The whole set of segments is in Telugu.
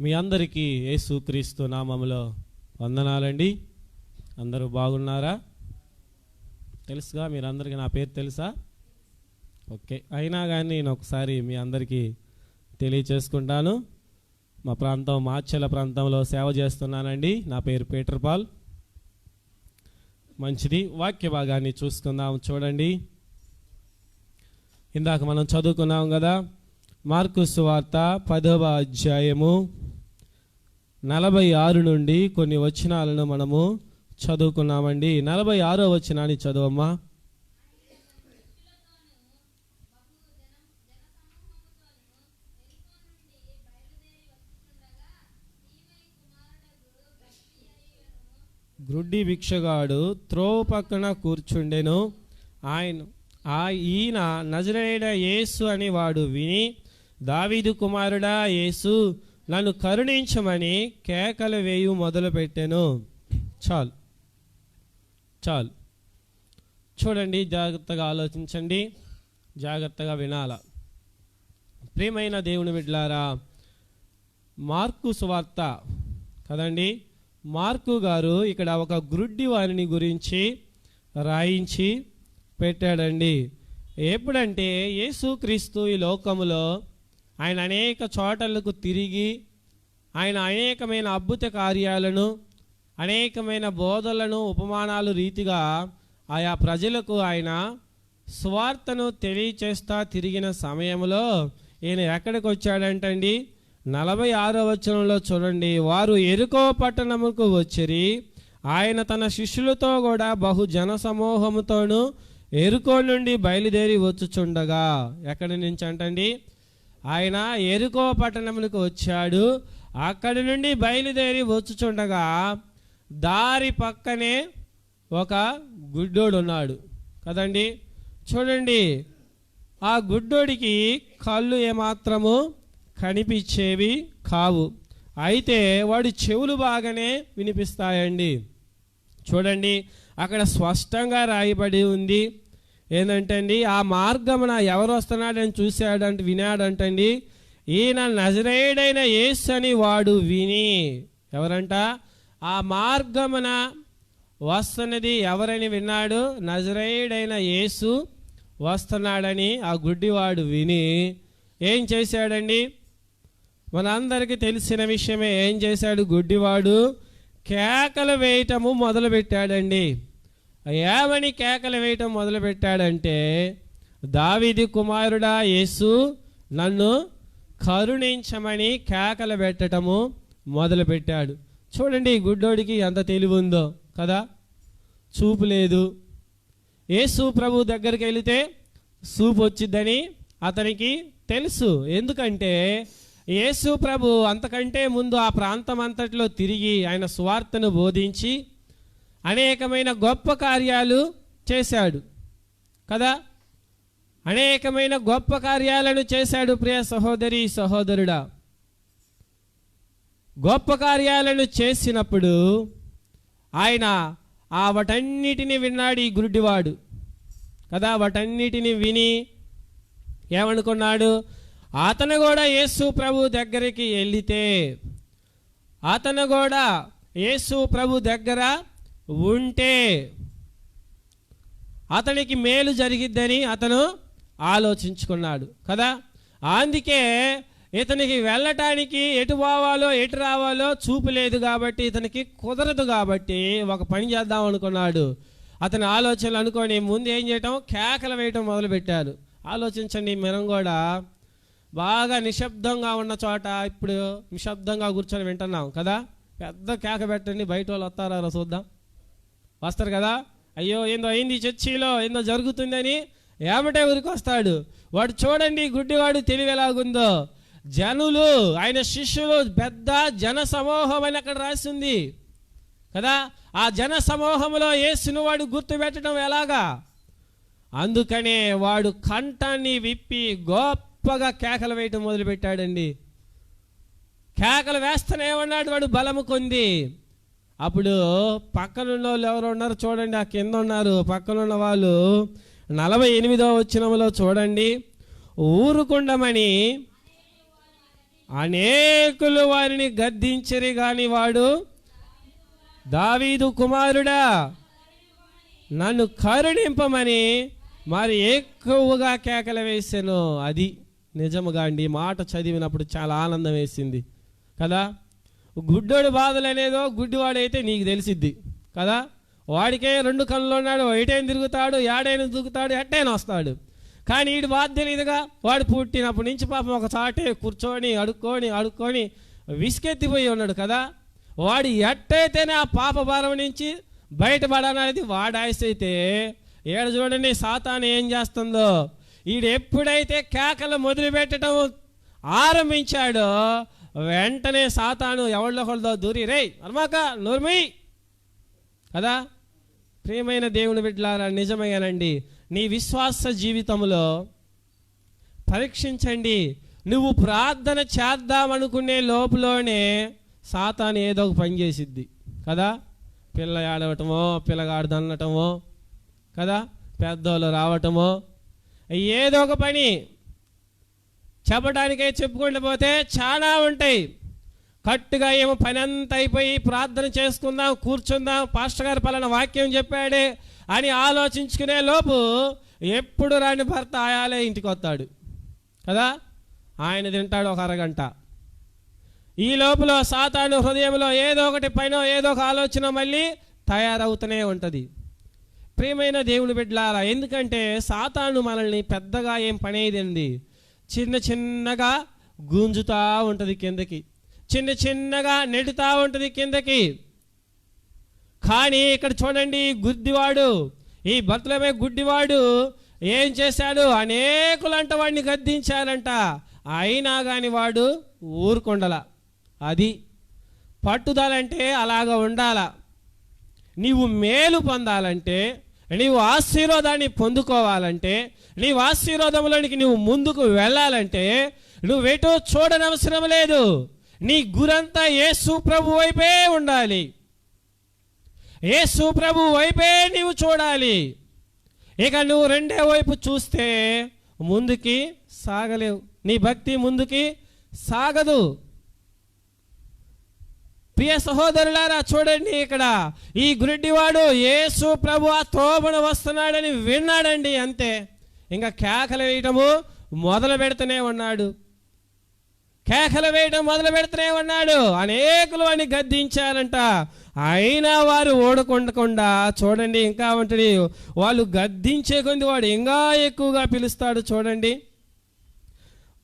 మీ అందరికీ యేసుక్రీస్తు నామములో వందనాలండి. అందరూ బాగున్నారా? తెలుసుగా? మీరందరికీ నా పేరు తెలుసా? ఓకే. అయినా కానీ నేను ఒకసారి మీ అందరికీ తెలియచేసుకుంటాను. మా ప్రాంతం మాచల ప్రాంతంలో సేవ చేస్తున్నానండి. నా పేరు పీటర్ పాల్. మంచిది. వాక్య భాగాన్ని చూసుకుందాం చూడండి. ఇందాక మనం చదువుకున్నాం కదా మార్కు సువార్త పదవ అధ్యాయము నలభై ఆరు నుండి కొన్ని వచనాలను మనము చదువుకున్నామండి. నలభై ఆరో వచనాన్ని చదువమ్మా. గ్రుడ్డి భిక్షగాడు త్రోవ పక్కన కూర్చుండెను. ఆయన ఆ ఈయన నజరేడ యేసు అని వాడు విని దావీదు కుమారుడా యేసు నన్ను కరుణించమని కేకలు వేయు మొదలుపెట్టెను. చాలు. చాలు. చూడండి జాగ్రత్తగా ఆలోచించండి. జాగ్రత్తగా వినాల. ప్రియమైన దేవుని బిడ్లారా మార్కు సువార్త కదండి? మార్కు గారు ఇక్కడ ఒక గ్రుడ్డి వారిని గురించి రాయించి పెట్టాడండి. ఎప్పుడంటే యేసుక్రీస్తు ఈ లోకములో ఆయన అనేక చోటలకు తిరిగి ఆయన అనేకమైన అద్భుత కార్యాలను అనేకమైన బోధలను ఉపమానాలు రీతిగా ఆయా ప్రజలకు ఆయన స్వార్థను తెలియచేస్తా తిరిగిన సమయంలో ఈయన ఎక్కడికి వచ్చాడంటండి? నలభై ఆరో వచనంలో చూడండి. వారు ఎరుకో పట్టణముకు వచ్చిరి. ఆయన తన శిష్యులతో కూడా బహు జన సమూహముతోనూ ఎరుకో నుండి బయలుదేరి వచ్చుచుండగా. ఎక్కడి నుంచి అంటండి ఆయన ఎరుకో పట్టణములకు వచ్చాడు. అక్కడి నుండి బయలుదేరి వచ్చుచుండగా దారి పక్కనే ఒక గుడ్డోడు ఉన్నాడు కదండి? చూడండి. ఆ గుడ్డోడికి కళ్ళు ఏమాత్రము కనిపించేవి కావు. అయితే వాడి చెవులు బాగానే వినిపిస్తాయండి. చూడండి. అక్కడ స్పష్టంగా రాయబడి ఉంది. ఏంటంటండి ఆ మార్గమున ఎవరు వస్తున్నాడని చూశాడంటే వినాడంటండి ఈయన నజరేయుడైన యేసు అని వాడు విని. ఎవరంట? ఆ మార్గమున వస్తున్నది ఎవరని విన్నాడు? నజరేయుడైన యేసు వస్తున్నాడని ఆ గుడ్డివాడు విని. ఏం చేశాడండి? మనందరికీ తెలిసిన విషయమే ఏం చేశాడు గుడ్డివాడు? కేకలు వేయటము మొదలుపెట్టాడండి. ఏమని కేకలు వేయటం మొదలుపెట్టాడంటే దావిది కుమారుడా యేసు నన్ను కరుణించమని కేకలు పెట్టటము మొదలుపెట్టాడు. చూడండి ఈ గుడ్డోడికి ఎంత తెలివి ఉందో కదా? చూపు లేదు. యేసు ప్రభు దగ్గరికి వెళితే సూపు వచ్చిద్దని అతనికి తెలుసు. ఎందుకంటే యేసు ప్రభు అంతకంటే ముందు ఆ ప్రాంతం అంతట్లో తిరిగి ఆయన స్వార్థను బోధించి అనేకమైన గొప్ప కార్యాలు చేశాడు. కదా? అనేకమైన గొప్ప కార్యాలను చేశాడు ప్రియ సహోదరి సహోదరుడా. గొప్ప కార్యాలను చేసినప్పుడు ఆయన ఆ వాటన్నిటిని విన్నాడు ఈ గురుడివాడు. కదా? వాటన్నిటిని విని ఏమనుకున్నాడు? అతను కూడా యేసు ప్రభు దగ్గరికి వెళితే అతను కూడా యేసు ప్రభు దగ్గర ఉంటే అతనికి మేలు జరిగిద్దని అతను ఆలోచించుకున్నాడు కదా? అందుకే ఇతనికి వెళ్ళటానికి ఎటు పోవాలో ఎటు రావాలో చూపు లేదు కాబట్టి ఇతనికి కుదరదు కాబట్టి ఒక పని చేద్దాం అనుకున్నాడు. అతని ఆలోచనలు అనుకొని ముందు ఏం చేయటం? కేకలు వేయటం మొదలుపెట్టారు ఆలోచించండి మనం కూడా బాగా నిశ్శబ్దంగా ఉన్న చోట ఇప్పుడు నిశ్శబ్దంగా కూర్చొని వింటున్నాం కదా? పెద్ద కేక పెట్టండి బయట వాళ్ళు వస్తారా చూద్దాం. వస్తారు కదా? అయ్యో ఏందో అయింది చర్చిలో? ఏందో జరుగుతుందని ఏమటే ఊరికి వస్తాడు వాడు చూడండి గుడ్డివాడు తెలివి ఎలాగుందో. జనులు ఆయన శిష్యులు పెద్ద జన సమూహం అని అక్కడ రాసింది. కదా? ఆ జన సమూహంలో యేసును వాడు గుర్తుపెట్టడం ఎలాగా? అందుకనే వాడు కంఠాన్ని విప్పి గొప్పగా కేకలు వేయటం మొదలుపెట్టాడండి. కేకలు వేస్తూనే ఉన్నాడు వాడు బలము కొంది అప్పుడు పక్కనున్న వాళ్ళు ఎవరు ఉన్నారు చూడండి ఆ కింద ఉన్నారు. పక్కనున్న వాళ్ళు నలభై ఎనిమిదో వచ్చినములో చూడండి ఊరుకుండమని అనేకులు వారిని గద్దించరి గాని వాడు దావీదు కుమారుడా నన్ను కరుణింపమని మరి ఎక్కువగా కేకలు వేసాను అది నిజముగా అండి మాట చదివినప్పుడు చాలా ఆనందం వేసింది. కదా? గుడ్డోడి బాధలు అనేదో గుడ్డివాడైతే నీకు తెలిసిద్ది కదా? వాడికే రెండు కళ్ళు ఉన్నాడు ఎటైనా తిరుగుతాడు ఏడైన దూకుతాడు ఎట్టైనా వస్తాడు. కానీ వీడి బాధ తెలియదుగా? వాడు పుట్టినప్పటి నుంచి పాపం ఒక చాటే కూర్చొని అడుక్కొని అడుక్కొని విసుకెత్తిపోయి ఉన్నాడు కదా? వాడు ఎట్టయితేనే ఆ పాప భారం నుంచి బయటపడాలనేది వాడు ఆశ అయితే ఏడ చూడండి సాతాను ఏం చేస్తుందో. వీడు ఎప్పుడైతే కేకలు మొదలు పెట్టడం ఆరంభించాడో వెంటనే సాతాను ఎవళ్ళొకళ్ళతో దూరి రే అర్మాక నోర్మి! కదా? ప్రియమైన దేవుని బిడ్డలారా నిజమేనండి. నీ విశ్వాస జీవితంలో పరీక్షించండి. నువ్వు ప్రార్థన చేద్దామనుకునే లోపలోనే సాతాను ఏదో ఒక పని చేసిద్ది. కదా? పిల్ల ఆడవటమో పిల్లగాడు దన్నటమో కదా? పెద్దోళ్ళు రావటమో ఏదో ఒక పని. చెప్పడానికే చెప్పుకుంటూ పోతే చాలా ఉంటాయి. కట్టుగా ఏమో పని అంతా అయిపోయి ప్రార్థన చేసుకుందాం కూర్చుందాం పాస్టర్ గారు పలానా వాక్యం చెప్పాడే అని ఆలోచించుకునే లోపు ఎప్పుడు రాని భర్త ఆయాలే ఇంటికి వస్తాడు. కదా? ఆయన తింటాడు ఒక అరగంట. ఈ లోపల సాతాను హృదయంలో ఏదో ఒకటి పైన ఏదో ఒక ఆలోచన మళ్ళీ తయారవుతూనే ఉంటుంది. ప్రియమైన దేవుడు బిడ్డలారా ఎందుకంటే సాతాను మనల్ని పెద్దగా ఏం పనేదండి చిన్న చిన్నగా గుంజుతా ఉంటుంది కిందకి. చిన్న చిన్నగా నెడుతూ ఉంటుంది కిందకి. కానీ ఇక్కడ చూడండి గుడ్డివాడు ఈ భర్తలమే గుడ్డివాడు ఏం చేశాడు? అనేకులంట వాడిని గద్దించారంట. అయినా కాని వాడు ఊరుకుండల. అది పట్టుదలంటే అలాగ ఉండాల. నీవు మేలు పొందాలంటే నీవు ఆశీర్వాదాన్ని పొందుకోవాలంటే నీవు ఆశీర్వాదంలోనికి నువ్వు ముందుకు వెళ్ళాలంటే నువ్వెటో చూడనవసరం లేదు. నీ గురంతా యేసు ప్రభు వైపే ఉండాలి. యేసు ప్రభు వైపే నీవు చూడాలి. ఇక నువ్వు రెండే వైపు చూస్తే ముందుకి సాగలేవు. నీ భక్తి ముందుకి సాగదు. ప్రియ సహోదరులారా చూడండి ఇక్కడ. ఈ గురిడ్డివాడు యేసు ప్రభు ఆ తోబన వస్తున్నాడని విన్నాడండి అంతే. ఇంకా కేకలు వేయటము మొదలు పెడుతూనే ఉన్నాడు. కేకలు వేయటం మొదలు పెడుతూనే ఉన్నాడు. అనేకులు అని గద్దించారంట. అయినా వారు ఓడకుండకుండా చూడండి ఇంకా ఉంటుంది. వాళ్ళు గద్దించే కొంది వాడు ఇంకా ఎక్కువగా పిలుస్తాడు చూడండి.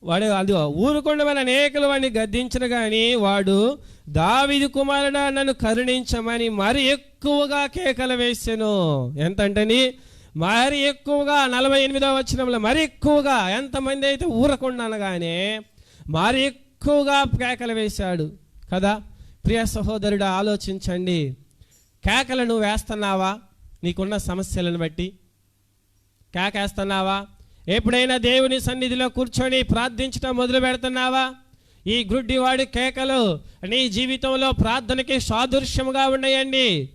వాడు అది ఊరుకుండమని అనేకలు వాడిని గద్దించిన కానీ వాడు దావిది కుమారుడా నన్ను కరుణించమని మరి ఎక్కువగా కేకలు వేసాను. ఎంతంటని? మరి ఎక్కువగా నలభై ఎనిమిదో వచ్చినంలో మరి ఎక్కువగా ఎంతమంది అయితే ఊరకుండా అనగానే మరి ఎక్కువగా కేకలు వేశాడు. కదా? ప్రియ సహోదరుడు ఆలోచించండి. కేకలు నువ్వు వేస్తున్నావా? నీకున్న సమస్యలను బట్టి. కేకేస్తున్నావా? ఎప్పుడైనా దేవుని సన్నిధిలో కూర్చొని ప్రార్థించడం మొదలు పెడుతున్నావా? ఈ గుడ్డివాడి కేకలు నీ జీవితంలో ప్రార్థనకి సాదృశ్యముగా ఉన్నాయండి.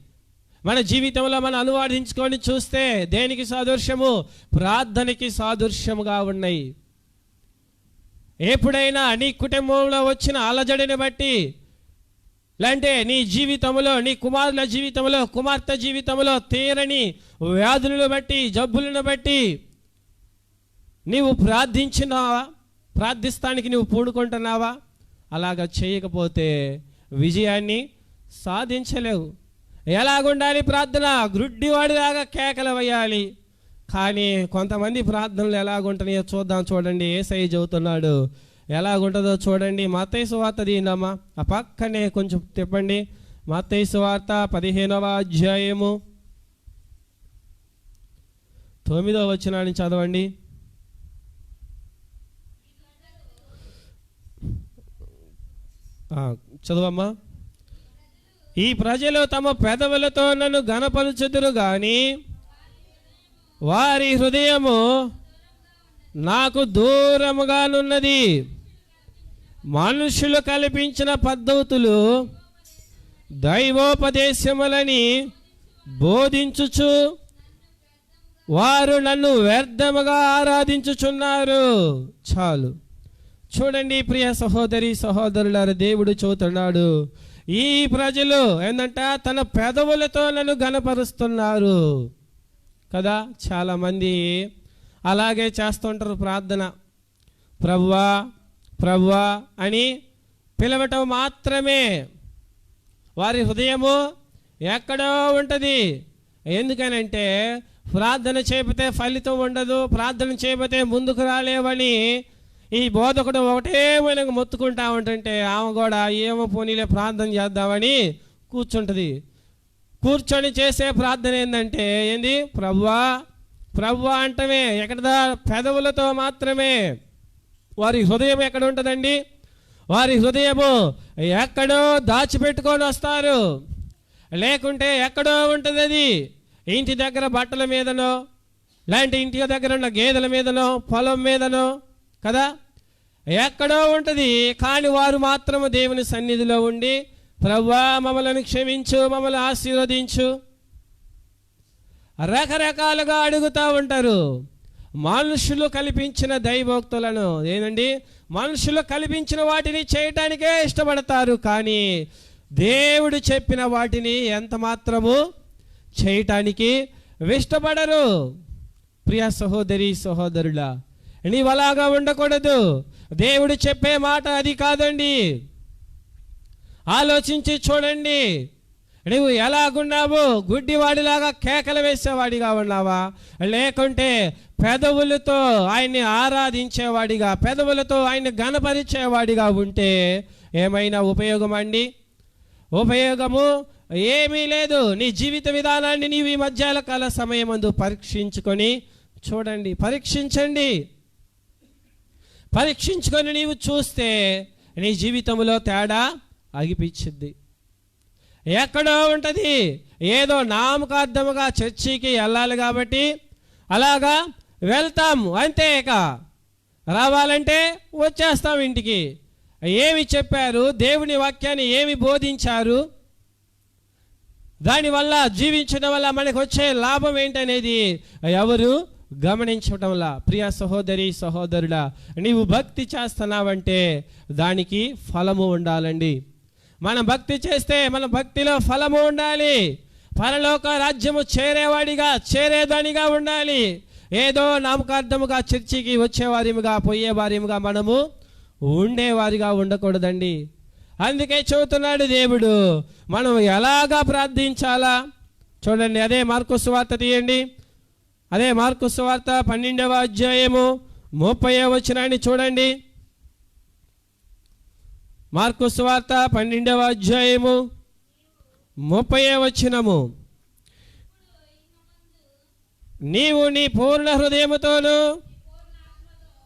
మన జీవితంలో మనం అనువాదించుకొని చూస్తే దేనికి సాదృశ్యము? ప్రార్థనకి సాదృశ్యముగా ఉన్నాయి. ఎప్పుడైనా నీ కుటుంబంలో వచ్చిన అలజడిని బట్టి లేంటే నీ జీవితంలో నీ కుమారుల జీవితంలో కుమార్తె జీవితంలో తీరని వ్యాధులను బట్టి జబ్బులను బట్టి నీవు ప్రార్థించినావా? ప్రార్థిస్తానికి నువ్వు పూడుకుంటున్నావా? అలాగ చేయకపోతే విజయాన్ని సాధించలేవు. ఎలాగుండాలి ప్రార్థన? గ్రుడ్డివాడిలాగా కేకలు వేయాలి కానీ కొంతమంది ప్రార్థనలు ఎలాగుంటున్నాయో చూద్దాం చూడండి. ఏ సై చెబుతున్నాడు ఎలాగుంటుందో చూడండి. మత్తైసు వార్త దీనమ్మా ఆ పక్కనే కొంచెం తిప్పండి. మత్తైసు వార్త పదిహేనవ అధ్యాయము తొమ్మిదవ వచనాన్ని చదవండి. చదవమ్మా. ఈ ప్రజలు తమ పెదవులతో నన్ను గణపరుచుదురు గాని వారి హృదయము నాకు దూరముగానున్నది. మనుషులు కల్పించిన పద్ధతులు దైవోపదేశములని బోధించుచు వారు నన్ను వ్యర్థముగా ఆరాధించుచున్నారు. చాలు. చూడండి ప్రియ సహోదరి సహోదరులారు దేవుడు చూతున్నాడు ఈ ప్రజలు ఏంటంట తన పెదవులతో నన్ను గనపరుస్తున్నారు కదా చాలామంది అలాగే చేస్తుంటారు ప్రార్థన. ప్రవ్వా ప్రవ్వా అని పిలవటం మాత్రమే. వారి హృదయము ఎక్కడో ఉంటుంది. ఎందుకనంటే ప్రార్థన చేయకపోతే ఫలితం ఉండదు ప్రార్థన చేయకపోతే ముందుకు రాలేవని ఈ బోధకుడు ఒకటే మనకు మొత్తుకుంటా ఉంటుంటే ఆమె కూడా ఏమో పోనీలే ప్రార్థన చేద్దామని కూర్చుంటుంది. కూర్చొని చేసే ప్రార్థన ఏంటంటే ఏంది? ప్రవ్వా ప్రవ్వా అంటమే ఎక్కడదా? పెదవులతో మాత్రమే. వారి హృదయం ఎక్కడ ఉంటుందండి? వారి హృదయము ఎక్కడో దాచిపెట్టుకొని వస్తారు. లేకుంటే ఎక్కడో ఉంటుంది అది ఇంటి దగ్గర బట్టల మీదనో లాంటి ఇంటి దగ్గర ఉన్న గేదెల మీదనో పొలం మీదనో కదా? ఎక్కడో ఉంటుంది కానీ వారు మాత్రము దేవుని సన్నిధిలో ఉండి ప్రవ్వా మమ్మలను క్షమించు మమ్మల్ని ఆశీర్వదించు. రకరకాలుగా అడుగుతూ ఉంటారు. మనుషులు కల్పించిన దైవోక్తులను ఏంటండి మనుషులు కల్పించిన వాటిని చేయటానికే ఇష్టపడతారు కానీ దేవుడు చెప్పిన వాటిని ఎంత మాత్రము చేయటానికి ఇష్టపడరు. ప్రియ సహోదరి సహోదరుల నీవు అలాగా ఉండకూడదు. దేవుడు చెప్పే మాట అది కాదండి. ఆలోచించి చూడండి. నువ్వు ఎలాగున్నావు గుడ్డివాడిలాగా కేకలు వేసేవాడిగా ఉన్నావా? లేకుంటే పెదవులతో ఆయన్ని ఆరాధించేవాడిగా పెదవులతో ఆయన్ని గణపరిచేవాడిగా ఉంటే ఏమైనా ఉపయోగం అండి? ఉపయోగము ఏమీ లేదు. నీ జీవిత విధానాన్ని నీవు ఈ మధ్యాహ్న కాల సమయమందు పరీక్షించుకొని చూడండి. పరీక్షించండి. పరీక్షించుకొని నీవు చూస్తే నీ జీవితంలో తేడా అగిపించింది. ఎక్కడో ఉంటుంది. ఏదో నామకార్థముగా చర్చికి వెళ్ళాలి కాబట్టి అలాగా వెళ్తాము అంతే ఇక. రావాలంటే వచ్చేస్తాం ఇంటికి. ఏమి చెప్పారు? దేవుని వాక్యాన్ని ఏమి బోధించారు? దానివల్ల జీవించడం వల్ల మనకు వచ్చే లాభం ఏంటనేది ఎవరు గమనించటంలా ప్రియ సహోదరి సహోదరుడా నీవు భక్తి చేస్తున్నావంటే దానికి ఫలము ఉండాలండి. మనం భక్తి చేస్తే మన భక్తిలో ఫలము ఉండాలి. పరలోక రాజ్యము చేరేవాడిగా చేరేదానిగా ఉండాలి. ఏదో నామకార్థముగా చర్చికి వచ్చేవారిముగా పోయేవారిముగా మనము ఉండేవారిగా ఉండకూడదండి. అందుకే చెబుతున్నాడు దేవుడు మనం ఎలాగా ప్రార్థించాలా? చూడండి అదే మార్కు సువార్త తీయండి. అదే మార్కు సువార్త పన్నెండవ అధ్యాయము ముప్పై వచనాన్ని చూడండి. మార్కు సువార్త పన్నెండవ అధ్యాయము ముప్పై వచనము. నీవు నీ పూర్ణ హృదయముతోను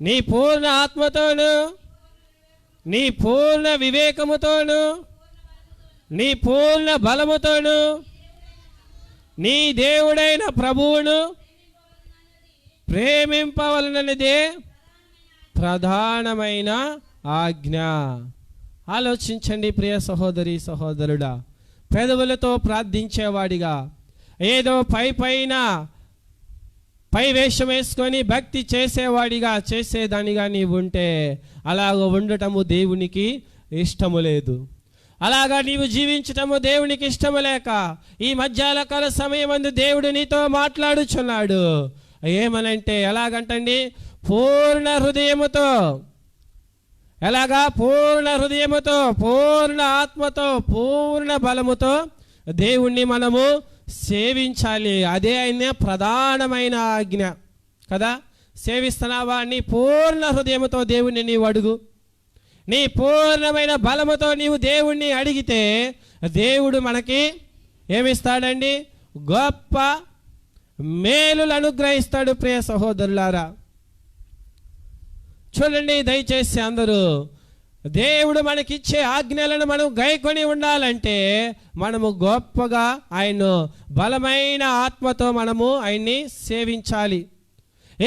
నీ పూర్ణ ఆత్మతోను నీ పూర్ణ వివేకముతోను నీ పూర్ణ బలముతోను నీ దేవుడైన ప్రభువును ప్రేమింపవలనదే ప్రధానమైన ఆజ్ఞ. ఆలోచించండి ప్రియ సహోదరి సహోదరుడా. పెదవులతో ప్రార్థించేవాడిగా. ఏదో పై పైన పై వేషం వేసుకొని భక్తి చేసేవాడిగా చేసేదానిగా నీవు ఉంటే అలాగ ఉండటము దేవునికి ఇష్టము లేదు. అలాగా నీవు జీవించటము దేవునికి ఇష్టము లేక ఈ మధ్యాహ్న కాల సమయమందు దేవుడు నీతో మాట్లాడుచున్నాడు. ఏమనంటే ఎలాగంటండి? పూర్ణ హృదయముతో. ఎలాగా? పూర్ణ హృదయముతో పూర్ణ ఆత్మతో పూర్ణ బలముతో దేవుణ్ణి మనము సేవించాలి. అదే ఆయన ప్రధానమైన ఆజ్ఞ. కదా? సేవిస్తున్నావా? నీ పూర్ణ హృదయముతో దేవుణ్ణి నీవు అడుగు. నీ పూర్ణమైన బలముతో నీవు దేవుణ్ణి అడిగితే దేవుడు మనకి ఏమిస్తాడండి? గొప్ప మేలులు అనుగ్రహిస్తాడు ప్రియ సహోదరులారా. చూడండి దయచేసి అందరూ దేవుడు మనకిచ్చే ఆజ్ఞలను మనం గైకొని ఉండాలంటే మనము గొప్పగా ఆయన బలమైన ఆత్మతో మనము ఆయన్ని సేవించాలి.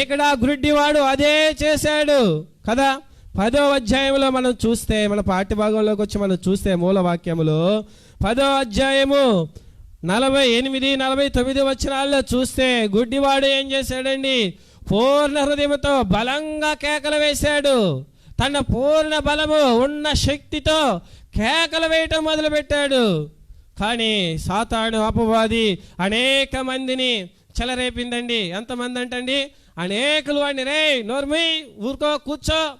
ఇక్కడ గురుడ్డివాడు అదే చేశాడు కదా. పదో అధ్యాయంలో మనం చూస్తే మన పాఠ్యభాగంలోకి వచ్చి మనం చూస్తే మూల వాక్యములు పదో అధ్యాయము నలభై ఎనిమిది నలభై తొమ్మిది వచ్చినాల్లో చూస్తే గుడ్డివాడు ఏం చేశాడండి? పూర్ణ హృదయంతో బలంగా కేకలు వేశాడు. తన పూర్ణ బలము ఉన్న శక్తితో కేకలు వేయటం మొదలుపెట్టాడు. కానీ సాతాను అపవాది అనేక మందిని చెలరేపిందండి. ఎంతమంది అంటండి? అనేకులు వాడిని రే నోర్మి ఊరుకో కూర్చో.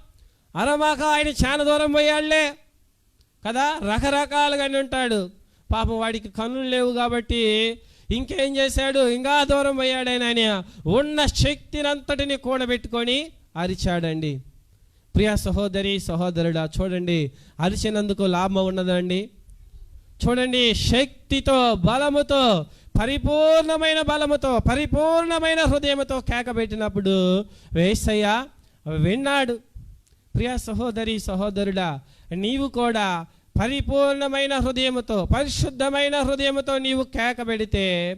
అరమాక ఆయన చాలా దూరం పోయాళ్ళే. కదా? రకరకాలుగానే ఉంటాడు. పాపం వాడికి కన్నులు లేవు కాబట్టి ఇంకేం చేశాడు? ఇంకా దూరం పోయాడని ఆయన ఉన్న శక్తినంతటిని కూడబెట్టుకొని అరిచాడండి. ప్రియ సహోదరి సహోదరుడా చూడండి. అరిచినందుకు లాభం ఉన్నదండి. చూడండి శక్తితో బలముతో పరిపూర్ణమైన బలముతో పరిపూర్ణమైన హృదయముతో కేకబెట్టినప్పుడు వేసయ్య విన్నాడు. ప్రియ సహోదరి సహోదరుడా నీవు కూడా పరిపూర్ణమైన హృదయముతో పరిశుద్ధమైన హృదయముతో నీవు కేకబెడితే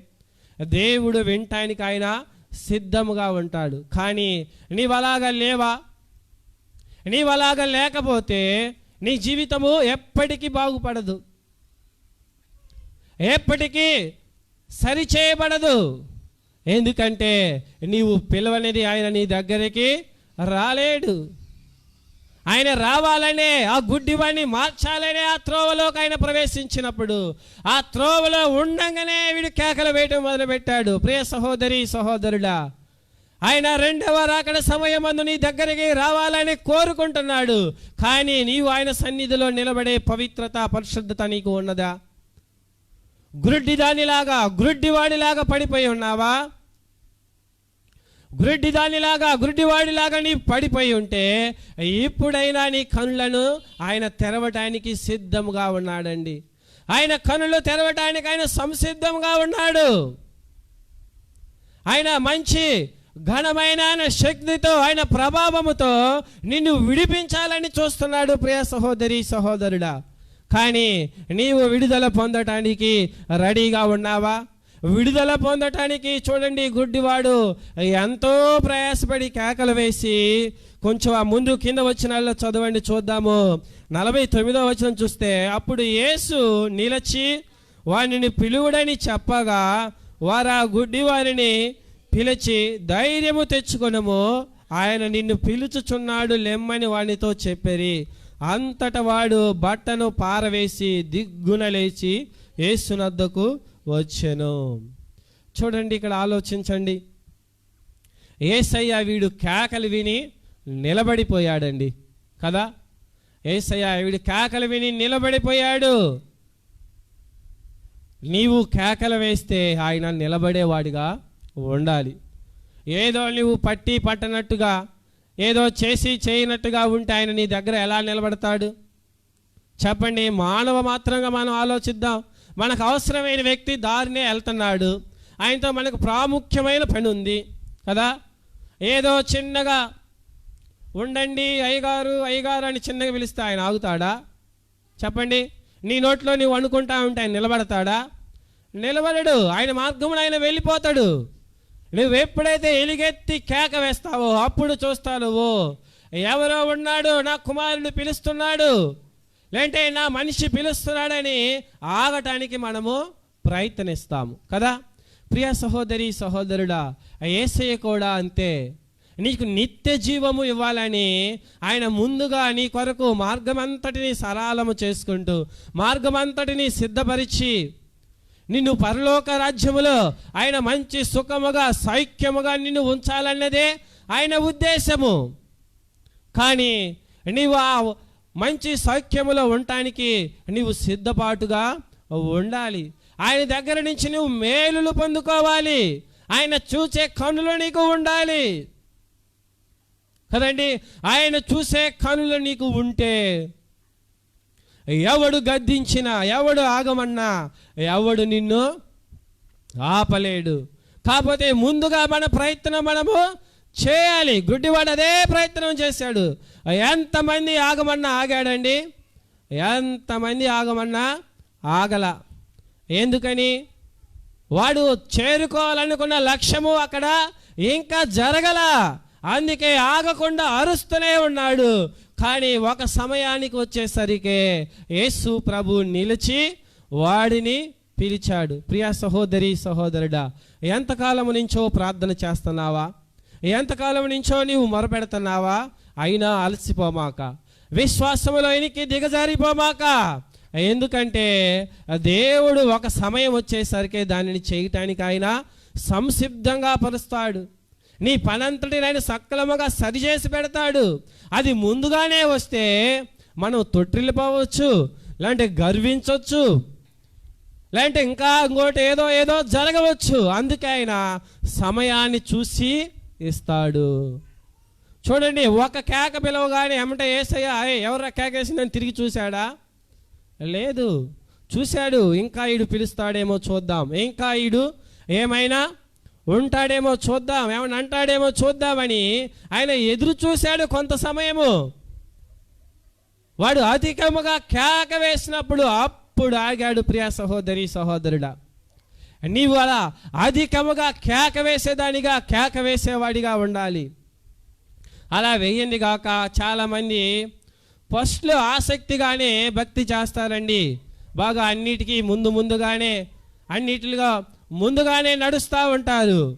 దేవుడు వింటానికి ఆయన సిద్ధముగా ఉంటాడు. కానీ నీవు అలాగ లేవా? నీవు అలాగా లేకపోతే నీ జీవితము ఎప్పటికీ బాగుపడదు. ఎప్పటికీ సరిచేయబడదు. ఎందుకంటే నీవు పిలవనిది ఆయన నీ దగ్గరికి రాలేడు. ఆయన రావాలనే ఆ గుడ్డివాడిని మార్చాలనే ఆ త్రోవలోకి ఆయన ప్రవేశించినప్పుడు ఆ త్రోవలో ఉండంగానే వీడు కేకలు వేయటం మొదలుపెట్టాడు. ప్రియ సహోదరి సహోదరుడా ఆయన రెండవ రాకడ సమయమందు నీ దగ్గరికి రావాలని కోరుకుంటున్నాడు. కానీ నీవు ఆయన సన్నిధిలో నిలబడే పవిత్రత పరిశుద్ధత నీకు ఉన్నదా? గురుడ్డి దానిలాగా గురుడ్డివాడిలాగా పడిపోయి ఉన్నావా? గురుడి దానిలాగా గురుడివాడిలాగా నీ పడిపోయి ఉంటే ఇప్పుడైనా నీ కనులను ఆయన తెరవటానికి సిద్ధంగా ఉన్నాడండి. ఆయన కనులు తెరవటానికి ఆయన సంసిద్ధంగా ఉన్నాడు. ఆయన మంచి ఘనమైన ఆయన శక్తితో ఆయన ప్రభావముతో నిన్ను విడిపించాలని చూస్తున్నాడు ప్రియ సహోదరి సహోదరుడా. కానీ నీవు విడుదల పొందటానికి రెడీగా ఉన్నావా? విడుదల పొందటానికి చూడండి గుడ్డివాడు ఎంతో ప్రయాసపడి కేకలు వేసి కొంచెం ఆ ముందు కింద వచ్చిన చదవండి చూద్దాము. నలభై తొమ్మిదో వచనం చూస్తే అప్పుడు యేసు నిలచి వానిని పిలువుడని చెప్పగా వారు ఆ గుడ్డి వారిని పిలిచి ధైర్యము తెచ్చుకొనము ఆయన నిన్ను పిలుచుచున్నాడు లెమ్మని వానితో చెప్పేరి. అంతట వాడు బట్టను పారవేసి దిగ్గున లేచి యేసునద్దకు వచ్చెను చూడండి ఇక్కడ ఆలోచించండి. ఏసయ్య వీడు కేకలు విని నిలబడిపోయాడండి కదా? ఏసయ్య వీడు కేకలు విని నిలబడిపోయాడు. నీవు కేకలు వేస్తే ఆయన నిలబడేవాడిగా ఉండాలి. ఏదో నువ్వు పట్టి పట్టనట్టుగా ఏదో చేసి చేయనట్టుగా ఉంటే ఆయన నీ దగ్గర ఎలా నిలబడతాడు? చెప్పండి మానవ మాత్రంగా మనం ఆలోచిద్దాం. మనకు అవసరమైన వ్యక్తి దారినే వెళ్తున్నాడు. ఆయనతో మనకు ప్రాముఖ్యమైన పని ఉంది. కదా? ఏదో చిన్నగా ఉండండి అయ్యగారు అయ్యగారు అని చిన్నగా పిలిస్తే ఆయన ఆగుతాడా? చెప్పండి. నీ నోట్లో నువ్వు అనుకుంటా ఉంటే ఆయన నిలబడతాడా? నిలబడడు. ఆయన మార్గమున ఆయన వెళ్ళిపోతాడు. నువ్వు ఎప్పుడైతే ఎలుగెత్తి కేక వేస్తావో అప్పుడు చూస్తావు నువ్వు. ఎవరో ఉన్నాడు నా కుమారుడు పిలుస్తున్నాడు. లేంటే నా మనిషి పిలుస్తున్నాడని ఆగటానికి మనము ప్రయత్నిస్తాము కదా? ప్రియ సహోదరి సహోదరుడా ఏసయ్య కూడా అంతే. నీకు నిత్య జీవము ఇవ్వాలని ఆయన ముందుగా నీ కొరకు మార్గమంతటిని సరళము చేసుకుంటూ మార్గమంతటిని సిద్ధపరిచి నిన్ను పరలోక రాజ్యములో ఆయన మంచి సుఖముగా సైక్యముగా నిన్ను ఉంచాలన్నదే ఆయన ఉద్దేశము. కానీ నీవు ఆ మంచి సౌఖ్యములో ఉండటానికి నీవు సిద్ధపాటుగా ఉండాలి. ఆయన దగ్గర నుంచి నువ్వు మేలులు పొందుకోవాలి. ఆయన చూసే కనులు నీకు ఉండాలి. కదండి? ఆయన చూసే కనులు నీకు ఉంటే ఎవడు గద్దించినా ఎవడు ఆగమన్నా ఎవడు నిన్ను ఆపలేడు. కాకపోతే ముందుగా మన ప్రయత్నం మనము చేయాలి. గుడ్డివాడు అదే ప్రయత్నం చేశాడు. ఎంతమంది ఆగమన్నా ఆగాడండి? ఎంతమంది ఆగమన్నా ఆగల. ఎందుకని? వాడు చేరుకోవాలనుకున్న లక్ష్యము అక్కడ ఇంకా జరగల. అందుకే ఆగకుండా అరుస్తూనే ఉన్నాడు. కానీ ఒక సమయానికి వచ్చేసరికి యేసు ప్రభు నిలిచి వాడిని పిలిచాడు. ప్రియా సహోదరి సహోదరుడా ఎంతకాలం నుంచో ప్రార్థన చేస్తున్నావా? ఎంతకాలం నుంచో నీవు మొరపెడుతున్నావా? అయినా అలసిపోమాక? విశ్వాసములోనికి దిగజారిపోమాక? ఎందుకంటే దేవుడు ఒక సమయం వచ్చేసరికి దానిని చేయటానికి ఆయన సంసిద్ధంగా పరుస్తాడు. నీ పనంతటి ఆయన సక్రమంగా సరిచేసి పెడతాడు. అది ముందుగానే వస్తే మనం తొట్టిల్లిపోవచ్చు లేదంటే గర్వించవచ్చు లేదంటే ఇంకా ఇంకోటి ఏదో ఏదో జరగవచ్చు. అందుకే ఆయన సమయాన్ని చూసి ఇస్తాడు. చూడండి ఒక కేక పిలవగానే ఏమంటే ఏసయ్యా "ఏయ్, ఎవర్రా కేక వేసిందని తిరిగి చూశాడా? లేదు. చూశాడు ఇంకా ఈడు పిలుస్తాడేమో చూద్దాం. ఇంకా ఈడు ఏమైనా ఉంటాడేమో చూద్దాం. ఏమైనా అంటాడేమో చూద్దామని ఆయన ఎదురు చూశాడు కొంత సమయము. వాడు అధికముగా కేక వేసినప్పుడు అప్పుడు ఆగాడు ప్రియ సహోదరి సహోదరుడా నీవు అలా అధికముగా కేక వేసేదానిగా కేక వేసేవాడిగా ఉండాలి. అలా వేయండి కాక చాలామంది ఫస్ట్లో ఆసక్తిగానే భక్తి చేస్తారండి. బాగా అన్నిటికీ ముందు ముందుగానే అన్నిటిగా ముందుగానే నడుస్తూ ఉంటారు.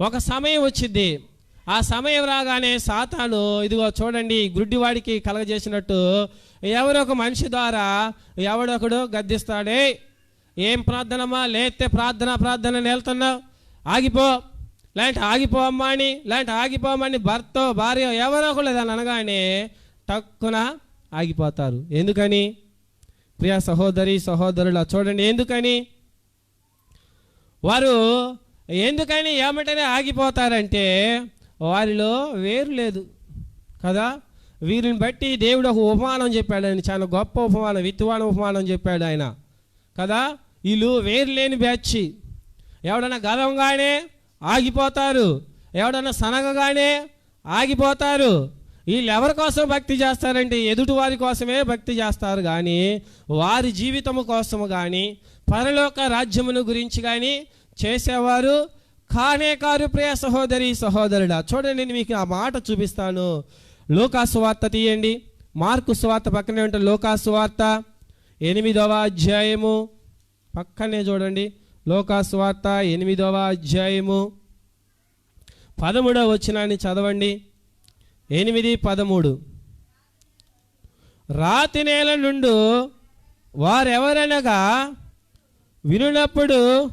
ఒక సమయం వచ్చింది. ఆ సమయం రాగానే సాతాను ఇదిగో చూడండి గుడ్డివాడికి కలగజేసినట్టు ఎవరొక మనిషి ద్వారా ఎవడొకడు గద్దిస్తాడే ఏం ప్రార్థనమా లేతే ప్రార్థన ప్రార్థన నేలుతున్నావు ఆగిపో. లేదంటే ఆగిపోమ్మా అని లేదంటే ఆగిపోమని భర్త భార్య ఎవరో ఒకళ్ళు దాన్ని అనగానే టక్కున ఆగిపోతారు. ఎందుకని? ప్రియ సహోదరి సహోదరుల చూడండి ఎందుకని? వారు ఎందుకని ఏమంటేనే ఆగిపోతారంటే వారిలో వేరు లేదు కదా? వీరిని బట్టి దేవుడు ఒక ఉపమానం చెప్పాడు ఆయన చాలా గొప్ప ఉపమానం విత్తువాన ఉపమానం చెప్పాడు ఆయన కదా? వీళ్ళు వేరు లేని బ్యాచ్ ఎవడన్నా గర్వంగానే ఆగిపోతారు. ఎవడన్నా సనగగానే ఆగిపోతారు. వీళ్ళు ఎవరి కోసం భక్తి చేస్తారంటే ఎదుటి వారి కోసమే భక్తి చేస్తారు కానీ వారి జీవితము కోసము కానీ పరలోక రాజ్యమును గురించి కానీ చేసేవారు కానే కారు ప్రియ సహోదరి సహోదరుడా. చూడండి నేను మీకు ఆ మాట చూపిస్తాను. లోకాసు వార్త తీయండి. మార్కు సువార్త పక్కనే ఉంటుంది లోకాసు వార్త ఎనిమిదవ అధ్యాయము పక్కనే చూడండి. లోకాస్వార్త ఎనిమిదవ అధ్యాయము. పదమూడవ వచ్చినాన్ని చదవండి. ఎనిమిది పదమూడు. రాతి నేల నుండు వారెవరనగా వినునప్పుడు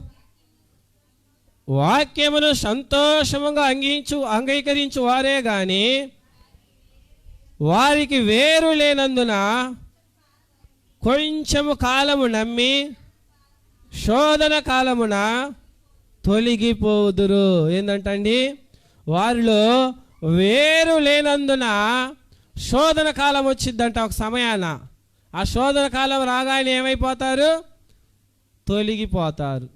వాక్యమును సంతోషముగా అంగీంచు అంగీకరించు వారే గాని వారికి వేరు లేనందున కొంచెము కాలము నమ్మి శోధన కాలమున తొలగిపోదురు. ఏంటంటండి వారిలో వేరు లేనందున శోధన కాలం వచ్చిందంట ఒక సమయాన. ఆ శోధన కాలం రాగానే ఏమైపోతారు? తొలగిపోతారు.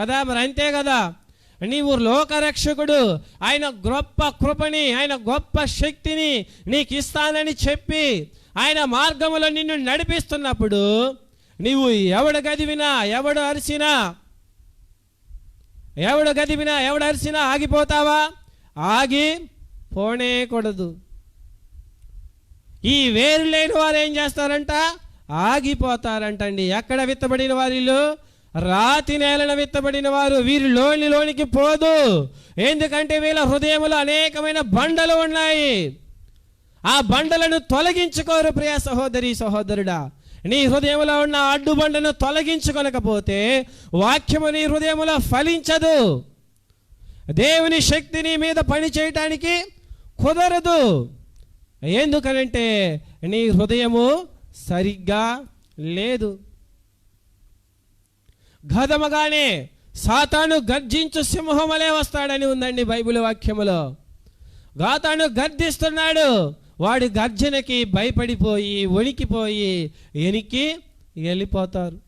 కదా మరి అంతే కదా? నీవు లోకరక్షకుడు ఆయన గొప్ప కృపని ఆయన గొప్ప శక్తిని నీకు ఇస్తానని చెప్పి ఆయన మార్గములో నిన్ను నడిపిస్తున్నప్పుడు నీవు ఎవడు గదివినా ఎవడు అరిసినా ఎవడు గదివినా ఎవడు అరిసినా ఆగిపోతావా? ఆగి పోనేకూడదు. ఈ వేరు లేని వారు ఏం చేస్తారంట? ఆగిపోతారంటండి. ఎక్కడ విత్తబడిన వారిలో రాతి నేలన విత్తబడిన వారు. వీరి లోని లోనికి పోదు. ఎందుకంటే వీళ్ళ హృదయంలో అనేకమైన బండలు ఉన్నాయి. ఆ బండలను తొలగించుకోరు ప్రియ సహోదరి సహోదరుడా. నీ హృదయంలో ఉన్న అడ్డుబండను తొలగించుకోలేకపోతే తొలగించుకొనకపోతే వాక్యము నీ హృదయంలో ఫలించదు. దేవుని శక్తి నీ మీద పని చేయటానికి కుదరదు. ఎందుకనంటే నీ హృదయము సరిగ్గా లేదు. గదమగానే సాతాను గర్జించు సింహమలే వస్తాడని ఉందండి బైబిల్ వాక్యములో. గాతాను గర్దిస్తున్నాడు వాడి గర్జనకి భయపడిపోయి వణికిపోయి ఎనికి వెళ్ళిపోతారు.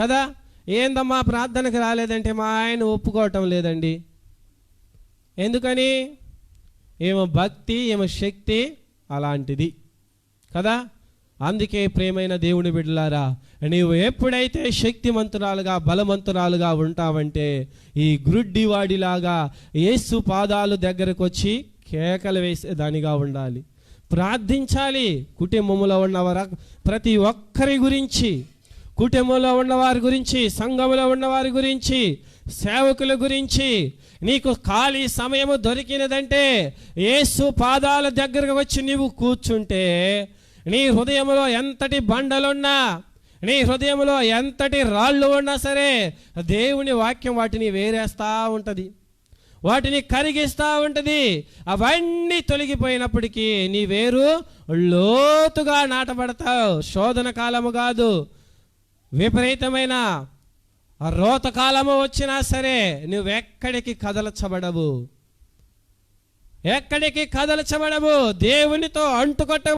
కదా? ఏందమ్మా ప్రార్థనకు రాలేదంటే మా ఆయన ఒప్పుకోవటం లేదండి. ఎందుకని? ఏమో భక్తి ఏమో శక్తి అలాంటిది. కదా? అందుకే ప్రేమైన దేవుని బిడ్డలారా నీవు ఎప్పుడైతే శక్తిమంతురాలుగా బలవంతురాలుగా ఉంటావంటే ఈ గ్రుడ్డివాడిలాగా యేసు పాదాలు దగ్గరకు వచ్చి కేకలు వేసేదానిగా ఉండాలి. ప్రార్థించాలి. కుటుంబంలో ఉన్న ప్రతి ఒక్కరి గురించి కుటుంబంలో ఉన్నవారి గురించి సంఘంలో ఉన్నవారి గురించి సేవకుల గురించి నీకు ఖాళీ సమయము దొరికినదంటే ఏసు పాదాల దగ్గరకు వచ్చి నీవు కూర్చుంటే నీ హృదయంలో ఎంతటి బండలున్నా నీ హృదయంలో ఎంతటి రాళ్ళు ఉన్నా సరే దేవుని వాక్యం వాటిని వేరేస్తా ఉంటుంది. వాటిని కరిగిస్తూ ఉంటుంది. అవన్నీ తొలగిపోయినప్పటికీ నీ వేరు లోతుగా నాటబడతావు. శోధన కాలము కాదు. విపరీతమైన రోత కాలము వచ్చినా సరే నువ్వెక్కడికి కదలచబడవు. ఎక్కడికి కదలచబడవు? దేవునితో అంటుకొట్ట